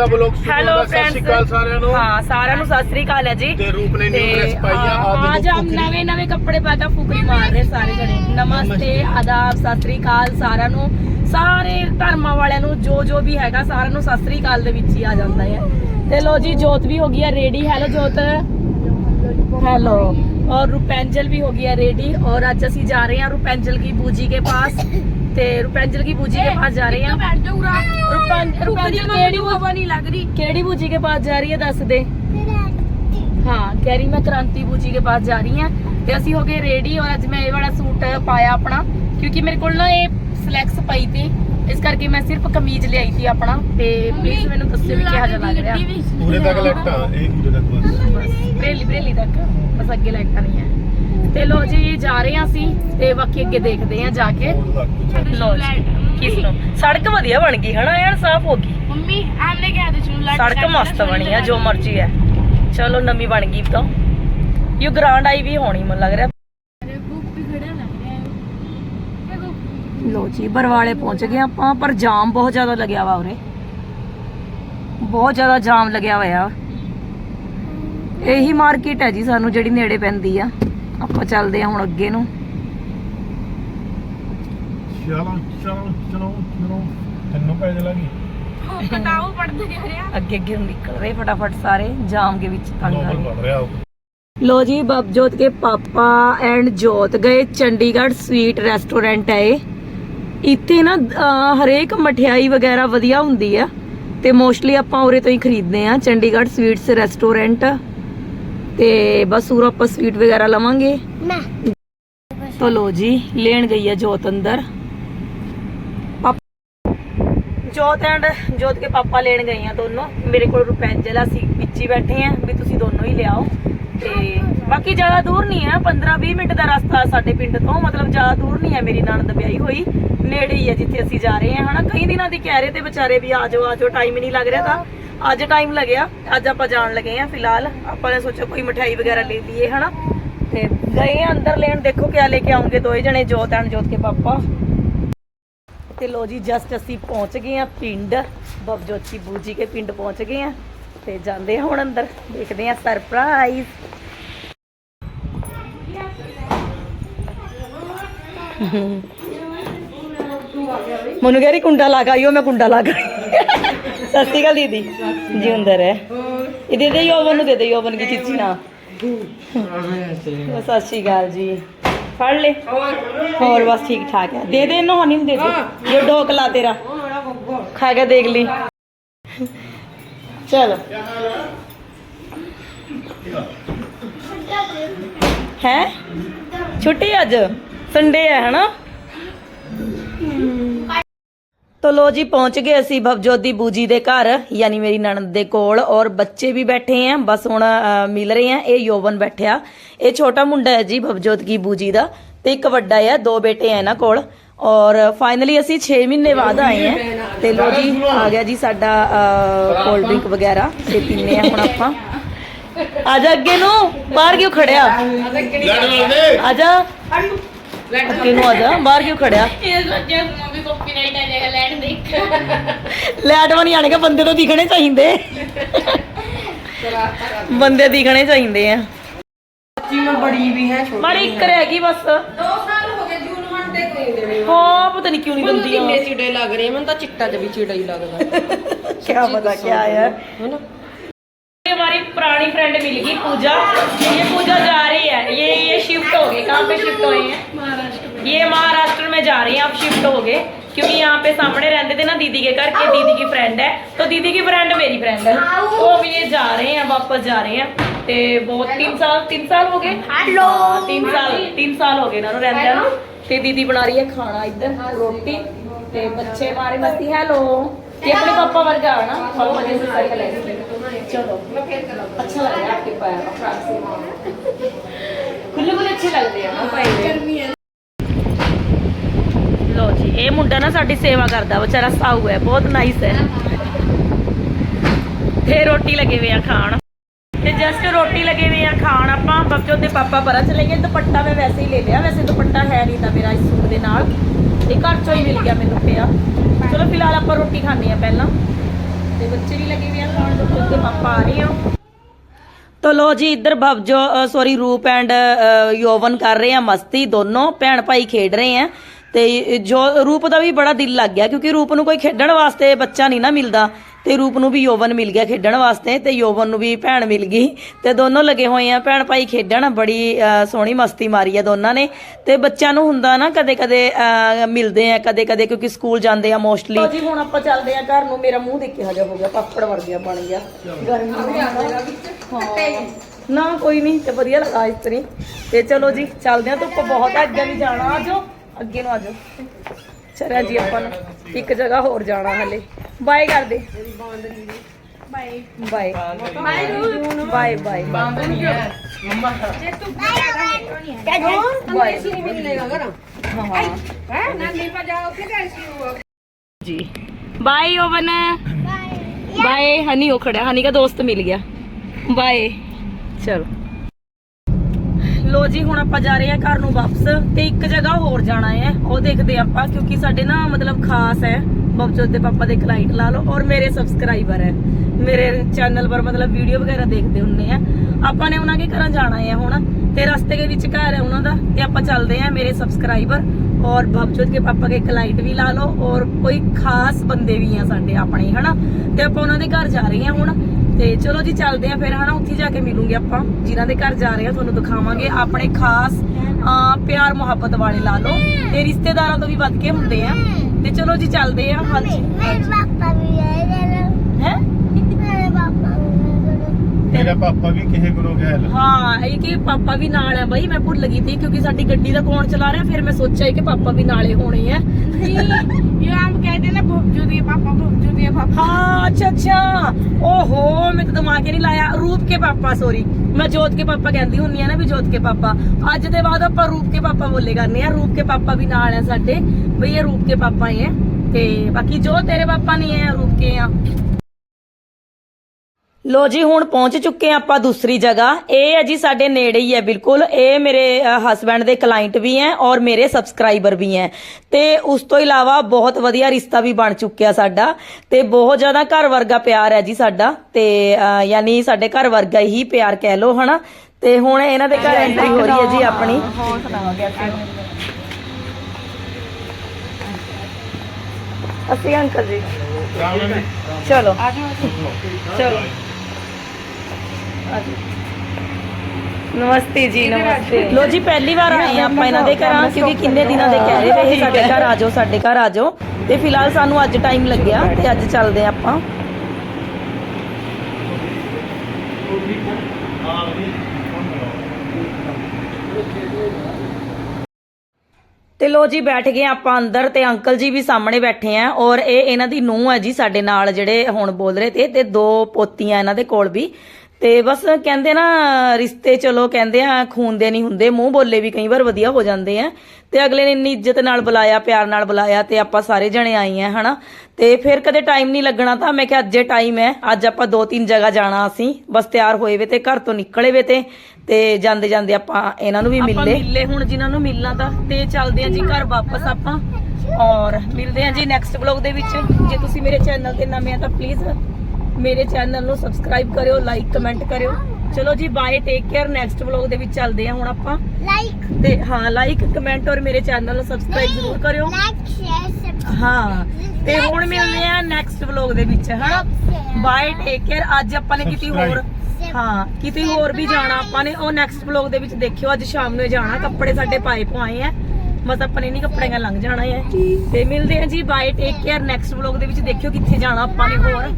ਦਾ blog ਸ਼ੁਰੂ hello ਹੁੰਦਾ ਸਤਿ ਸ਼੍ਰੀ ਅਕਾਲ फ्रेंड्स ਸਾਰਿਆਂ ਨੂੰ हाँ सारा नु सत श्री अकाल है जी ਤੇ ਰੂਪ ਨੇ ਨਿਊ ਤੇ, ਡਰੈਸ ਪਾਈ ਆ ਹਾਂ, ਆ ਅੱਜ ਹਮ ਨਵੇਂ ਨਵੇਂ ਕੱਪੜੇ ਪਾ ਕੇ ਫੁਕਰੀ ਮਾਰ ਰਹੇ ਸਾਰੇ ਜਣੇ ਨਮਸਤੇ ਆਦਾਬ ਸਤਿ ਸ੍ਰੀ ਅਕਾਲ ਸਾਰਿਆਂ ਨੂੰ ਸਾਰੇ ਧਰਮਾਂ ਵਾਲਿਆਂ ਨੂੰ ਜੋ ਜੋ ਵੀ ਹੈਗਾ ਸਾਰਿਆਂ ਨੂੰ ਸਤਿ ਸ੍ਰੀ ਅਕਾਲ ਦੇ ਵਿੱਚ ਹੀ ਆ ਜਾਂਦਾ ਹੈ ਤੇ ਲੋ ਜੀ ਜੋਤ ਵੀ ਹੋ ਗਈ ਹੈ ਰੈਡੀ ਹੈਲੋ ਜੋਤ हेलो और रूपेंजल भी हो गया रेडी और आज ਅਸੀਂ ਜਾ ਰਹੇ ਹਾਂ रूपेंजल की बूजी के पास ਤੇ ਰੁਪੈਂਜਲ ਕੀ ਬੂਜੀ ਕੇ ਪਾਸ ਜਾ ਰਹੇ ਆ? ਬੈਠ ਜਾ ਉਰਾ ਰੁਪੈਂਜਲ ਕਿਹੜੀ ਹਵਾ ਨਹੀਂ ਲੱਗ ਰਹੀ। ਕਿਹੜੀ ਬੂਜੀ ਕੇ ਪਾਸ ਜਾ ਰਹੀ ਹੈ ਦੱਸ ਦੇ। ਹਾਂ ਕਹਿ ਮੈਂ ਕ੍ਰਾਂਤੀ ਬੂਜੀ ਕੇ ਪਾਸ ਜਾ ਰਹੀ ਆ ਤੇ ਅਸੀਂ ਹੋ ਗਏ ਰੈਡੀ ਔਰ ਅੱਜ ਮੈਂ ਇਹ ਵਾਲਾ ਸੂਟ ਪਾਇਆ ਆਪਣਾ ਕਿਉਂਕਿ ਮੇਰੇ ਕੋਲ ਨਾ ਇਹ ਸਲੈਕਸ ਪਾਈ ਸੀ ਇਸ ਕਰਕੇ ਮੈਂ ਸਿਰਫ ਕਮੀਜ਼ ਲਿਆਈ ਸੀ ਆਪਣਾ ਤੇ ਪਲੀਜ਼ ਮੈਨੂੰ ਦੱਸਿਓ ਵੀ ਕਿਹਾ ਜਿਹਾ ਲੱਗ ਰਿਹਾ। ਪੂਰੇ ਤੱਕ ਲੈਟਾਂ ਇਹ ਪੂਰੇ ਤੱਕ ਬਸ। ਬਰੇਲੀ ਬਰੇਲੀ ਤੱਕ। ਬਸ ਅੱਗੇ ਲੈਟਾਂ ਨਹੀਂ ਹੈ। ਤੇ ਲੋ ਜੀ ਜਾ ਰਹੇ ਹਾਂ ਅਸੀਂ ਤੇ ਬਾਕੀ ਅੱਗੇ ਦੇਖਦੇ ਹਾਂ ਜਾ ਕੇ। ਲੋ ਜੀ ਕਿਸ ਨੂੰ ਸੜਕ ਵਧੀਆ ਬਣ ਗਈ ਹਨਾ ਯਾਰ ਸਾਫ਼ ਹੋ ਗਈ। ਮੰਮੀ ਆਮਨੇ ਕਿਹਾ ਤੇ ਚੁਣ ਸੜਕ ਮਸਤ ਬਣੀ ਆ ਜੋ ਮਰਜ਼ੀ ਹੈ। ਚਲੋ ਨਵੀਂ ਬਣ ਗਈ ਤਾਂ। ਇਹ ਗ੍ਰਾਂਡ ਆਈ ਵੀ ਹੋਣੀ ਮੈਨੂੰ ਲੱਗ ਰਿਹਾ। ਲੋ ਜੀ ਬਰਵਾਲੇ ਪਹੁੰਚ ਗਏ ਆਪਾਂ ਪਰ ਜਾਮ ਬਹੁਤ ਜ਼ਿਆਦਾ ਲੱਗਿਆ ਵਾ ਉਰੇ। ਬਹੁਤ ਜ਼ਿਆਦਾ ਜਾਮ ਲੱਗਿਆ ਹੋਇਆ। ਇਹੀ ਮਾਰਕੀਟ ਹੈ ਜੀ ਸਾਨੂੰ ਜਿਹੜੀ ਨੇੜੇ ਪੈਂਦੀ ਆ। ਆਪਾਂ ਚੱਲਦੇ ਹਾਂ ਹੁਣ ਅੱਗੇ ਨੂੰ। ਚਲੋ ਚਲੋ ਚਲੋ ਚਲੋ ਤੈਨੂੰ ਪੈ ਜਲਾਗੀ ਕਟਾਓ ਪੜਦੇ ਜਾ ਰਿਹਾ ਅੱਗੇ ਅੱਗੇ ਨਿਕਲ ਰਹੇ ਫਟਾਫਟ ਸਾਰੇ ਜਾਮ ਦੇ ਵਿੱਚ ਤੰਗ ਲੋ ਜੀ ਬਬਜੋਤ ਕੇ ਪਾਪਾ ਐਂਡ ਜੋਤ ਗਏ ਚੰਡੀਗੜ੍ਹ ਸਵੀਟ ਰੈਸਟੋਰੈਂਟ ਹੈ ਹਰੇਕ ਮਠਿਆਈ ਵਗੈਰਾ ਵਧੀਆ ਹੁੰਦੀ ਆ। ਤੇ ਮੋਸਟਲੀ ਆਪਾਂ ਉਰੇ ਤੋਂ ਹੀ ਖਰੀਦਦੇ ਆ ਚੰਡੀਗੜ੍ਹ ਸਵੀਟਸ ਰੈਸਟੋਰੈਂਟ। ਤੇ ਬਸ ਉਰੇ ਆਪਾਂ ਸਵੀਟ ਵਗੈਰਾ ਲਵਾਂਗੇ। ਤੋ ਲੋ ਜੀ ਲੈਣ ਗਈ ਆ ਜੋਤ ਅੰਦਰ। ਜੋਤ ਐਂਡ ਜੋਤ ਕੇ ਪਾਪਾ ਲੈਣ ਗਏ ਆ ਦੋਨੋਂ। ਮੇਰੇ ਕੋਲ ਰੁਪੈਂਜਲ ਅਸੀਂ ਵਿੱਚ ਹੀ ਬੈਠੇ ਆ ਵੀ ਤੁਸੀਂ ਦੋਨੋਂ ਹੀ ਲਿਆਓ। ਤੇ ਬਾਕੀ ਜ਼ਿਆਦਾ ਦੂਰ ਨਹੀਂ ਹੈ 15-20 ਮਿੰਟ ਦਾ ਰਸਤਾ ਸਾਡੇ ਪਿੰਡ ਤੋਂ। ਮਤਲਬ ਜ਼ਿਆਦਾ ਦੂਰ ਨਹੀਂ ਹੈ ਮੇਰੀ ਨਣਦ ਵਿਆਹੀ ਹੋਈ। ਨੇੜੇ ਹੀ ਹੈ ਜਿੱਥੇ ਅਸੀਂ ਜਾ ਰਹੇ ਹਾਂ, ਹਨਾ? ਕਈ ਦਿਨਾਂ ਦੀ ਕਹਿ ਰਹੇ ਤੇ ਵਿਚਾਰੇ ਵੀ ਆ ਜਾਓ ਆ ਜਾਓ ਟਾਈਮ ਹੀ ਨਹੀਂ ਲੱਗ ਰਿਹਾ ਤਾਂ ਅੱਜ ਟਾਈਮ ਲੱਗਿਆ, ਅੱਜ ਆਪਾਂ ਜਾਣ ਲੱਗੇ ਆ ਫਿਲਹਾਲ। ਆਪਾਂ ਨੇ ਸੋਚਿਆ ਕੋਈ ਮਠਿਆਈ ਵਗੈਰਾ ਲੈ ਲਈਏ, ਹਨਾ? ਤੇ ਗਏ ਆ ਅੰਦਰ ਲੈਣ, ਦੇਖੋ ਕਿਆ ਲੈ ਕੇ ਆਉਂਗੇ ਦੋਏ ਜਣੇ, ਜੋਤ ਐਂਡ ਜੋਤ ਕੇ ਪਾਪਾ। ਤੇ ਲੋ ਜੀ ਜਸਟ ਅਸੀਂ ਪਹੁੰਚ ਗਏ ਆ ਪਿੰਡ। ਬਬਜੋਤੀ ਬੂਜੀ ਕੇ ਪਿੰਡ ਪਹੁੰਚ ਗਏ ਆ ਤੇ ਜਾਂਦੇ ਆ ਹੁਣ ਅੰਦਰ, ਦੇਖਦੇ ਆ ਸਰਪ੍ਰਾਈਜ਼ ਮੈਨੂੰ ਕਹਿ ਰਹੀ ਕੁੰਡਾ ਲਗਾਈਓ ਮੈਂ ਕੁੰਡਾ ਲਗਾ ਸਤਿ ਸ਼੍ਰੀ ਅਕਾਲ ਦੀਦੀ। ਜੀ, ਅੰਦਰ ਹੈ। ਇਹ ਦੇ ਦੇ ਯੋਵਨ ਨੂੰ, ਦੇ ਦੇ ਯੋਵਨ ਕੀ ਚੀਚੀ ਨਾ ਸਤਿ ਸ਼੍ਰੀ ਅਕਾਲ ਜੀ। ਫੜ ਲੈ। ਹੋਰ ਬਸ ਠੀਕ ਠਾਕ ਹੈ। ਦੇ ਦੇ ਇਹਨੂੰ ਹਨੀ ਨੂੰ ਦੇ ਦੇ। ਇਹ ਢੋਕਲਾ ਤੇਰਾ। ਖਾ ਕੇ ਦੇਖ ਲਈ। ਚਲੋ। ਹੈ? ਛੁੱਟੀ ਅੱਜ? ਸੰਡੇ ਹੈ, ਹਨਾ? ਤੋ ਲੋ ਜੀ ਪਹੁੰਚ ਗਏ ਅਸੀਂ ਭਵਜੋਤ ਦੀ ਬੂਜੀ ਦੇ ਘਰ ਯਾਨੀ ਮੇਰੀ ਨਣਦ ਦੇ ਕੋਲ ਔਰ ਬੱਚੇ ਵੀ ਬੈਠੇ ਆ। ਬਸ ਹੁਣ ਮਿਲ ਰਹੇ ਆ। ਇਹ ਯੋਵਨ ਬੈਠਿਆ। ਇਹ ਛੋਟਾ ਮੁੰਡਾ ਹੈ ਜੀ ਭਵਜੋਤ ਕੀ ਬੂਜੀ ਦਾ ਤੇ ਇੱਕ ਵੱਡਾ ਹੈ ਦੋ ਬੇਟੇ ਆ ਇਹਨਾਂ ਕੋਲ। ਔਰ ਫਾਈਨਲੀ ਅਸੀਂ 6 ਮਹੀਨੇ ਬਾਅਦ ਆਏ ਆ। ਤੇ ਲੋ ਜੀ ਆ ਗਿਆ ਜੀ ਸਾਡਾ ਕੋਲਡ ਡਰਿੰਕ ਵਗੈਰਾ ਤੇ ਪੀਨੇ ਆ ਹੁਣ ਆਪਾਂ। ਆ ਜਾ ਅੱਗੇ ਨੂੰ ਬਾਹਰ ਕਿਉਂ ਖੜਿਆ? ਆ ਜਾ ਕਿਨੂੰ ਆ ਜਾ ਬਾਹਰ ਕਿਉਂ ਖੜਿਆ? ਇਹ ਸੋਚਿਆ ਮੰਮੀ ਕਾਪੀਰਾਈਟ ਆ ਜਾਏਗਾ ਲੈਣ ਦੇਖ ਲੈਟ ਵੀ ਨਹੀਂ ਆਣੇਗਾ ਬੰਦੇ ਤਾਂ ਦਿਖਣੇ ਚਾਹੀਦੇ। ਬੰਦੇ ਦਿਖਣੇ ਚਾਹੀਦੇ ਆ। ਜੀ ਮੈਂ ਬੜੀ ਵੀ ਹੈ ਛੋਟੀ ਇੱਕ ਰਹਿ ਗਈ ਬਸ। 2 ਸਾਲ ਹੋ ਗਏ ਜੂਨ ਹੁਣ ਤੇ ਕੋਈ ਦੇਣੀ। ਹਾਂ ਪਤਾ ਨਹੀਂ ਕਿਉਂ ਨਹੀਂ ਮੈਨੂੰ ਕਿੰਨੇ ਲੱਗ ਰਹੇ ਮੈਨੂੰ ਤਾਂ ਚਿੱਟਾ ਜਿਹਾ ਵੀ ਚਿੜਾ ਹੀ ਲੱਗਦਾ। ਕੀ ਪਤਾ ਕੀ ਆਇਆ ਹੈ ਨਾ ਇਹ ਵਾਰੀ ਪੁਰਾਣੀ ਫਰੈਂਡ ਮਿਲ ਗਈ ਪੂਜਾ। ਜਿਹੜੀ ਪੂਜਾ ਜਾ कहाँ पे शिफ्ट हुए हैं महाराष्ट्र ये महाराष्ट्र में जा रही हैं अब शिफ्ट हो गए क्योंकि यहाँ पे सामने रहते थे ना दीदी के घर के दीदी की फ्रेंड है तो दीदी की फ्रेंड मेरी फ्रेंड है तो अब ये जा रहे हैं वापस जा रहे हैं ते बहुत तीन साल तीन साल हो गए हेलो तीन साल तीन साल हो गए ना रहते हैं ते दीदी बना रही है खाना इधर रोटी ते बच्चे हमारे मस्ती हेलो ये अपने पापा वर्गा है ना और मजे से साइकिल है चलो अच्छा लग रहा है आपके पैर फ्रॉक से खुले खुले अच्छे लगते हैं ना पाए ਲੋ ਜੀ ਇਹ ਮੁੰਡਾ ਨਾ ਸਾਡੀ ਸੇਵਾ ਕਰਦਾ ਵਿਚਾਰਾ ਸਾਊ ਹੈ ਬਹੁਤ ਨਾਈਸ ਹੈ ਤੇ ਰੋਟੀ ਲੱਗੇ ਹੋਏ ਆ ਖਾਣ ਤੇ ਜਸਟ ਰੋਟੀ ਲੱਗੇ ਹੋਏ ਆ ਖਾਣ ਆਪਾਂ ਬੱਚੋ ਦੇ ਪਾਪਾ ਪਰਾਂ ਚਲੇ ਗਏ ਦੁਪੱਟਾ ਮੈਂ ਵੈਸੇ ਹੀ ਲੈ ਲਿਆ ਵੈਸੇ ਦੁਪੱਟਾ ਹੈ ਨਹੀਂ ਤਾਂ ਮੇਰਾ ਇਸ ਸੂਟ ਦੇ ਨਾਲ ਤੇ ਘਰ ਚੋਂ ਹੀ ਮਿਲ ਗਿਆ ਮੈਨੂੰ ਪਿਆ। ਚਲੋ ਫਿਲਹਾਲ ਆਪਾਂ ਰੋਟੀ ਖਾਣੇ ਆ ਪਹਿਲਾਂ। ਤੇ ਬੱਚੇ ਵੀ ਲੱਗੇ ਹੋਏ ਆ ਖਾਣ ਬੱਚੇ ਤੇ ਪਾਪਾ ਆ ਰਹੇ ਆ ਤੋ ਲੋ ਜੀ, ਇੱਧਰ ਭਵਜੋ ਸੌਰੀ ਰੂਪ ਐਂਡ ਯੋਵਨ ਕਰ ਰਹੇ ਆ ਮਸਤੀ ਦੋਨੋਂ। ਭੈਣ ਭਾਈ ਖੇਡ ਰਹੇ ਆ। ਤੇ ਜੋ ਰੂਪ ਦਾ ਵੀ ਬੜਾ ਦਿਲ ਲੱਗ ਗਿਆ, ਕਿਉਂਕਿ ਰੂਪ ਨੂੰ ਕੋਈ ਖੇਡਣ ਵਾਸਤੇ ਬੱਚਾ ਨਹੀਂ ਨਾ ਮਿਲਦਾ, ਤੇ ਰੂਪ ਨੂੰ ਵੀ ਯੋਵਨ ਮਿਲ ਗਿਆ ਖੇਡਣ ਵਾਸਤੇ, ਤੇ ਯੋਵਨ ਨੂੰ ਵੀ ਭੈਣ ਮਿਲ ਗਈ, ਤੇ ਦੋਨੋਂ ਲੱਗੇ ਹੋਏ ਆ, ਭੈਣ ਭਾਈ ਖੇਡਣ, ਬੜੀ ਸੋਹਣੀ ਮਸਤੀ ਮਾਰੀ ਆ ਦੋਨਾਂ ਨੇ, ਤੇ ਬੱਚਿਆਂ ਨੂੰ ਹੁੰਦਾ ਨਾ ਕਦੇ ਕਦੇ ਮਿਲਦੇ ਆ ਕਦੇ ਕਦੇ ਕਿਉਂਕਿ ਸਕੂਲ ਜਾਂਦੇ ਆ ਮੋਸਟਲੀ ਜੀ, ਹੁਣ ਆਪਾਂ ਚੱਲਦੇ ਆ ਘਰ ਨੂੰ, ਮੇਰਾ ਮੂੰਹ ਦੇਖਿਆ ਹਜਾ ਹੋ ਗਿਆ, ਪਾਪੜ ਵਰਗਿਆ ਬਣ ਗਿਆ, ਗਰਮੀ ਹਾਂ। ਨਾ, ਕੋਈ ਨਹੀਂ, ਤੇ ਵਧੀਆ ਲੱਗਾ ਇਸ ਤਰੀ ਤੇ ਚਲੋ ਜੀ, ਚੱਲਦੇ ਆ, ਧੁੱਪ ਬਹੁਤ ਆ, ਅੱਗੇ ਵੀ ਜਾਣਾ ਆਜੋ ਅੱਗੇ ਨੂੰ ਆ ਜਾਓ ਚਲਾ ਜੀ ਆਪਾਂ ਨੂੰ ਇੱਕ ਜਗ੍ਹਾ ਹੋਰ ਜਾਣਾ ਹਲੇ ਬਾਏ ਕਰ ਦੇ bye bye bye bye bye ਮੰਮਾ ਜੇ ਤੂੰ ਕਹਿ ਜਾ ਬਾਏ ਸੀ ਨਹੀਂ ਮਿਲੇਗਾ ਘਰ ਹਾਂ ਹਾਂ ਨਾ ਲੈ ਪਾ ਜਾ ਉੱਥੇ ਕੈਸੀ ਜੀ ਬਾਏ ਓਵਨ ਬਾਏ ਹਨੀ ਉਹ ਖੜਾ ਹਨੀ ਦਾ ਦੋਸਤ ਮਿਲ ਗਿਆ ਬਾਏ ਚਲੋ ਲੋ ਜੀ, ਹੁਣ ਆਪਾਂ ਜਾ ਰਹੇ ਹਾਂ ਘਰ ਨੂੰ ਵਾਪਸ ਤੇ ਇੱਕ ਜਗ੍ਹਾ ਹੋਰ ਜਾਣਾ ਹੈ। ਉਹ ਦੇਖਦੇ ਆਪਾਂ, ਕਿਉਂਕਿ ਸਾਡੇ ਨਾ ਮਤਲਬ ਖਾਸ ਹੈ। ਬਬਜੋਤ ਦੇ ਪਾਪਾ ਦੇ ਕਲਾਇੰਟ ਲਾ ਲਓ ਔਰ ਮੇਰੇ ਸਬਸਕ੍ਰਾਈਬਰ ਹੈ। ਮੇਰੇ ਚੈਨਲ ਪਰ ਮਤਲਬ ਵੀਡੀਓ ਵਗੈਰਾ ਦੇਖਦੇ ਹੁੰਨੇ ਆ। ਆਪਾਂ ਨੇ ਉਹਨਾਂ ਦੇ ਘਰਾਂ ਜਾਣਾ ਹੈ ਹੁਣ ਤੇ ਰਸਤੇ ਦੇ ਵਿੱਚ ਘਰ ਹੈ ਉਹਨਾਂ ਦਾ ਤੇ ਆਪਾਂ ਚੱਲਦੇ ਆ ਮੇਰੇ ਸਬਸਕ੍ਰਾਈਬਰ ਔਰ ਬਬਜੋਤ ਕੇ ਪਾਪਾ ਕੇ ਕਲਾਇੰਟ ਵੀ ਲਾ ਲਓ ਔਰ ਕੋਈ ਖਾਸ ਬੰਦੇ ਵੀ ਆ ਸਾਡੇ ਆਪਣੇ, ਹਨਾ? ਤੇ ਆਪਾਂ ਉਹਨਾਂ ਦੇ ਘਰ ਜਾ ਰਹੇ ਆ ਹੁਣ ਤੇ ਚਲੋ ਜੀ ਚੱਲਦੇ ਆ ਫਿਰ ਹਨਾ ਉੱਥੇ ਜਾ ਕੇ ਮਿਲੂਗੇ ਆਪਾਂ ਜਿਨ੍ਹਾਂ ਦੇ ਘਰ ਜਾ ਰਹੇ ਆ ਤੁਹਾਨੂੰ ਦਿਖਾਵਾਂਗੇ। ਆਪਣੇ ਖਾਸ ਪਿਆਰ ਮੁਹੱਬਤ ਵਾਲੇ ਲਾ ਲਓ। ਤੇ ਰਿਸ਼ਤੇਦਾਰਾਂ ਤੋਂ ਵੀ ਵੱਧ ਕੇ ਹੁੰਦੇ ਆ। ਤੇ ਚਲੋ ਜੀ ਚੱਲਦੇ ਆ ਹਾਂਜੀ। ਮੇਰੇ ਪਾਪਾ ਵੀ ਆਏ ਹੈ? ਮੇਰੇ ਪਾਪਾ ਮੇਰਾ ਪਾਪਾ ਵੀ ਕਿਸੇ ਗੁਰੂ ਗੈਲ ਹਾਂ? ਇਹ ਕਿ ਪਾਪਾ ਵੀ ਨਾਲ ਹੈ ਬਈ ਮੈਂ ਭੁੱਲ ਗਈ ਸੀ ਕਿਉਂਕਿ ਸਾਡੀ ਗੱਡੀ ਦਾ ਕੌਣ ਚਲਾ ਰਿਹਾ ਫਿਰ ਮੈਂ ਸੋਚਿਆ ਕਿ ਪਾਪਾ ਵੀ ਨਾਲੇ ਹੋਣੇ ਆ। ਜੀ ਇਹ ਆਮ ਕਹਿੰਦੇ ਪਾਪਾ पापा ਹਾਂ, ਅੱਛਾ ਅੱਛਾ। ਓਹੋ, ਮੈਂ ਤਾਂ ਦਿਮਾਗ ਹੀ ਨਹੀਂ ਲਾਇਆ। ਰੂਪ ਕੇ ਪਾਪਾ ਸੋਰੀ ਮੈਂ ਜੋਤ ਕੇ ਪਾਪਾ ਕਹਿੰਦੀ ਹੁੰਨੀ ਆ ਨਾ ਵੀ ਜੋਤ ਕੇ ਪਾਪਾ। ਅੱਜ ਦੇ ਬਾਅਦ ਆਪਾਂ ਰੂਪ ਕੇ ਪਾਪਾ ਬੋਲੇ ਕਰਨੇ ਆ। ਰੂਪ ਕੇ ਪਾਪਾ ਵੀ ਨਾਲ ਆ ਸਾਡੇ। ਬਈ ਇਹ ਰੂਪ ਕੇ ਪਾਪਾ ਹੀ ਹੈ ਤੇ ਬਾਕੀ ਜੋ ਤੇਰੇ ਪਾਪਾ ਨਹੀਂ ਹੈ ਰੂਪ ਕੇ ਆ। ਲੋ ਜੀ ਹੁਣ ਪਹੁੰਚ ਚੁੱਕੇ ਆਪਾਂ ਦੂਸਰੀ ਜਗ੍ਹਾ। ਇਹ ਹੈ ਜੀ ਸਾਡੇ ਨੇੜੇ ਹੀ ਹੈ ਬਿਲਕੁਲ। ਇਹ ਮੇਰੇ ਹਸਬੰਡ ਦੇ ਕਲਾਇੰਟ ਵੀ ਹੈ ਔਰ ਮੇਰੇ ਸਬਸਕ੍ਰਾਈਬਰ ਵੀ ਹੈ। ਤੇ ਉਸ ਤੋਂ ਇਲਾਵਾ ਬਹੁਤ ਵਧੀਆ ਰਿਸ਼ਤਾ ਵੀ ਬਣ ਚੁੱਕਿਆ ਸਾਡਾ। ਤੇ ਬਹੁਤ ਜ਼ਿਆਦਾ ਘਰ ਵਰਗਾ ਪਿਆਰ ਹੈ ਜੀ ਸਾਡਾ। ਤੇ ਯਾਨੀ ਸਾਡੇ ਘਰ ਵਰਗਾ ਹੀ ਪਿਆਰ ਕਹਿ ਲੋ ਹਨਾ? ਤੇ ਹੁਣ ਇਹਨਾਂ ਦੇ ਘਰ ਐਂਟਰੀ ਹੋ ਰਹੀ ਹੈ ਜੀ ਆਪਣੀ। ਅਸੀਂ ਅੰਕਲ ਜੀ। ਚਲੋ। ਚਲੋ। ਨਮਸਤੇ ਜੀ ਨਮਸਤੇ। ਲੋ ਜੀ ਪਹਿਲੀ ਵਾਰ ਆਏ ਆ ਆਪਾਂ ਇਹਨਾਂ ਦੇ ਘਰਾਂ ਕਿਉਂਕਿ ਕਿੰਨੇ ਦਿਨਾਂ ਦੇ ਕਹਿ ਰਹੇ ਇਹ ਸਾਡੇ ਘਰ ਆ ਜਾਓ ਸਾਡੇ ਘਰ ਆ ਜਾਓ। ਤੇ ਫਿਲਹਾਲ ਸਾਨੂੰ ਅੱਜ ਟਾਈਮ ਲੱਗਿਆ ਤੇ ਅੱਜ ਚੱਲਦੇ ਆ ਆਪਾਂ। ਤੇ ਲੋ ਜੀ ਬੈਠ ਗਏ ਆਪਾਂ ਅੰਦਰ ਤੇ ਅੰਕਲ ਜੀ ਵੀ ਸਾਹਮਣੇ ਬੈਠੇ ਆ ਔਰ ਇਹ ਇਹਨਾਂ ਦੀ ਨੂੰਹ ਹੈ ਜੀ ਸਾਡੇ ਨਾਲ ਜਿਹੜੇ ਹੁਣ ਬੋਲ ਰਹੇ ਤੇ ਤੇ ਦੋ ਪੋਤੀਆਂ ਇਹਨਾਂ ਦੇ ਕੋਲ ਵੀ। ਤੇ ਬਸ ਕਹਿੰਦੇ ਨਾ ਰਿਸ਼ਤੇ ਚਲੋ ਕਹਿੰਦੇ ਆ ਖੂਨ ਦੇ ਨਹੀਂ ਹੁੰਦੇ ਮੂੰਹ ਬੋਲੇ ਵੀ ਕਈ ਵਾਰ ਵਧੀਆ ਹੋ ਜਾਂਦੇ ਆ। ਤੇ ਅਗਲੇ ਨੇ ਇੰਨੀ ਇੱਜ਼ਤ ਨਾਲ ਬੁਲਾਇਆ ਪਿਆਰ ਨਾਲ ਬੁਲਾਇਆ ਤੇ ਆਪਾਂ ਸਾਰੇ ਜਣੇ ਆਏ ਆ ਹਨਾ? ਤੇ ਫਿਰ ਕਦੇ ਟਾਈਮ ਨਹੀਂ ਲੱਗਣਾ ਤਾਂ ਮੈਂ ਕਿਹਾ ਅੱਜੇ ਟਾਈਮ ਹੈ ਅੱਜ ਆਪਾਂ ਦੋ ਤਿੰਨ ਜਗ੍ਹਾ ਜਾਣਾ ਅਸੀਂ ਬਸ ਤਿਆਰ ਹੋਏ ਵੇ ਤੇ ਘਰ ਤੋਂ ਨਿਕਲੇ ਵੇ ਤੇ ਤੇ ਜਾਂਦੇ ਜਾਂਦੇ ਆਪਾਂ ਇਹਨਾਂ ਨੂੰ ਵੀ ਮਿਲੇ ਮਿਲੇ ਹੁਣ ਜਿਨ੍ਹਾਂ ਨੂੰ ਮਿਲਣਾ ਤਾਂ ਤੇ ਚੱਲਦੇ ਆ ਜੀ ਘਰ ਵਾਪਸ ਆਪਾਂ। ਔਰ ਮਿਲਦੇ ਆ ਜੀ ਨੈਕਸਟ ਵਲੌਗ ਦੇ ਵਿੱਚ। ਜੇ ਤੁਸੀਂ ਮੇਰੇ ਚੈਨਲ ਤੇ ਨਵੇਂ ਆ ਤਾਂ ਪਲੀਜ਼ ਮੇਰੇ ਚੈਨਲ ਨੂੰ ਸਬਸਕ੍ਰਾਈਬ ਕਰਿਓ ਲਾਈਕ ਕਮੈਂਟ ਕਰਿਓ। ਚਲੋ ਜੀ bye take care next vlog ਦੇ ਵਿੱਚ ਚੱਲਦੇ ਆ ਹੁਣ ਆਪਾਂ। ਲਾਈਕ ਤੇ ਹਾਂ ਲਾਈਕ ਕਮੈਂਟ ਔਰ ਮੇਰੇ ਚੈਨਲ ਨੂੰ ਸਬਸਕ੍ਰਾਈਬ ਜ਼ਰੂਰ ਕਰਿਓ। ਹਾਂ ਤੇ ਹੁਣ ਮਿਲਦੇ ਆ ਨੈਕਸਟ ਵਲੌਗ ਦੇ ਵਿੱਚ ਹਨਾ? ਬਾਏ ਟੇਕ ਕੇਅਰ ਅੱਜ ਆਪਾਂ ਨੇ ਕਿਤੇ ਹੋਰ ਹਾਂ ਕਿਤੇ ਹੋਰ ਵੀ ਜਾਣਾ ਆਪਾਂ ਨੇ। ਉਹ ਨੈਕਸਟ ਵਲੌਗ ਦੇ ਵਿੱਚ ਦੇਖਿਓ। ਅੱਜ ਸ਼ਾਮ ਨੂੰ ਜਾਣਾ। ਕੱਪੜੇ ਸਾਡੇ ਪਾਏ ਪਵਾਏ ਆ ਬਸ ਆਪਾਂ ਨਹੀਂ ਕੱਪੜਿਆਂ ਲੰਘ ਜਾਣਾ ਹੈ ਤੇ ਮਿਲਦੇ ਆ ਜੀ। Bye take care next vlog ਦੇ ਵਿੱਚ ਦੇਖਿਓ ਕਿੱਥੇ ਜਾਣਾ ਆਪਾਂ ਨੇ ਹੋਰ।